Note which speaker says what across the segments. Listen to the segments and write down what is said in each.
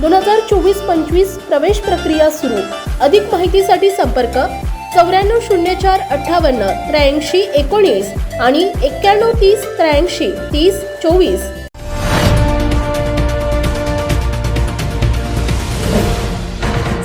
Speaker 1: दोन हजार चोवीस पंचवीस प्रवेश प्रक्रिया सुरू. अधिक माहितीसाठी संपर्क चौऱ्याण्णव शून्य चार अठ्ठावन्न त्र्याऐंशी एकोणीस आणि एक्क्याण्णव तीस त्र्याऐंशी तीस चोवीस.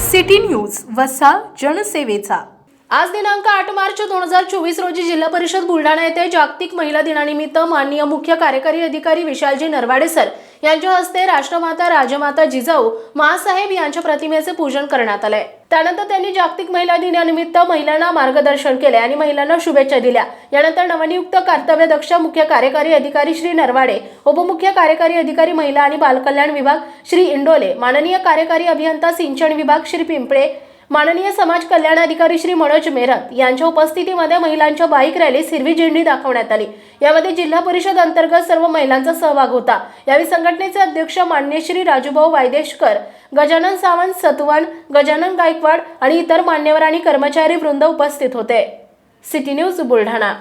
Speaker 2: सिटी न्यूज वसा जनसेवेचा.
Speaker 1: आज दिनांक आठ मार्च दोन हजार चोवीस रोजी जिल्हा परिषद बुलढाणा येथे जागतिक महिला दिनानिमित्त माननीय मुख्य कार्यकारी अधिकारी विशालजी नरवाडे सर यांच्या हस्ते राष्ट्रमाता राजमाता जिजाऊ मासाहेब यांच्या प्रतिमेचे पूजन करण्यात आले. त्यानंतर त्यांनी जागतिक महिला दिनानिमित्त महिलांना मार्गदर्शन केले आणि महिलांना शुभेच्छा दिल्या. यानंतर नवनियुक्त कर्तव्य दक्ष मुख्य कार्यकारी अधिकारी श्री नरवाडे उपमुख्य कार्यकारी अधिकारी महिला आणि बालकल्याण विभाग श्री इंडोले माननीय कार्यकारी अभियंता सिंचन विभाग श्री पिंपळे माननीय समाज कल्याण अधिकारी श्री मनोज मेहरत यांच्या उपस्थितीमध्ये महिलांच्या बाईक रॅलीस हिरवी झेंडी दाखवण्यात आली. यामध्ये जिल्हा परिषद अंतर्गत सर्व महिलांचा सहभाग होता. यावेळी संघटनेचे अध्यक्ष मान्य श्री राजूभाऊ वायदेशकर गजानन सावंत सतवन गजानन गायकवाड आणि इतर मान्यवर आणि कर्मचारी वृंद उपस्थित होते. City news Buldhana.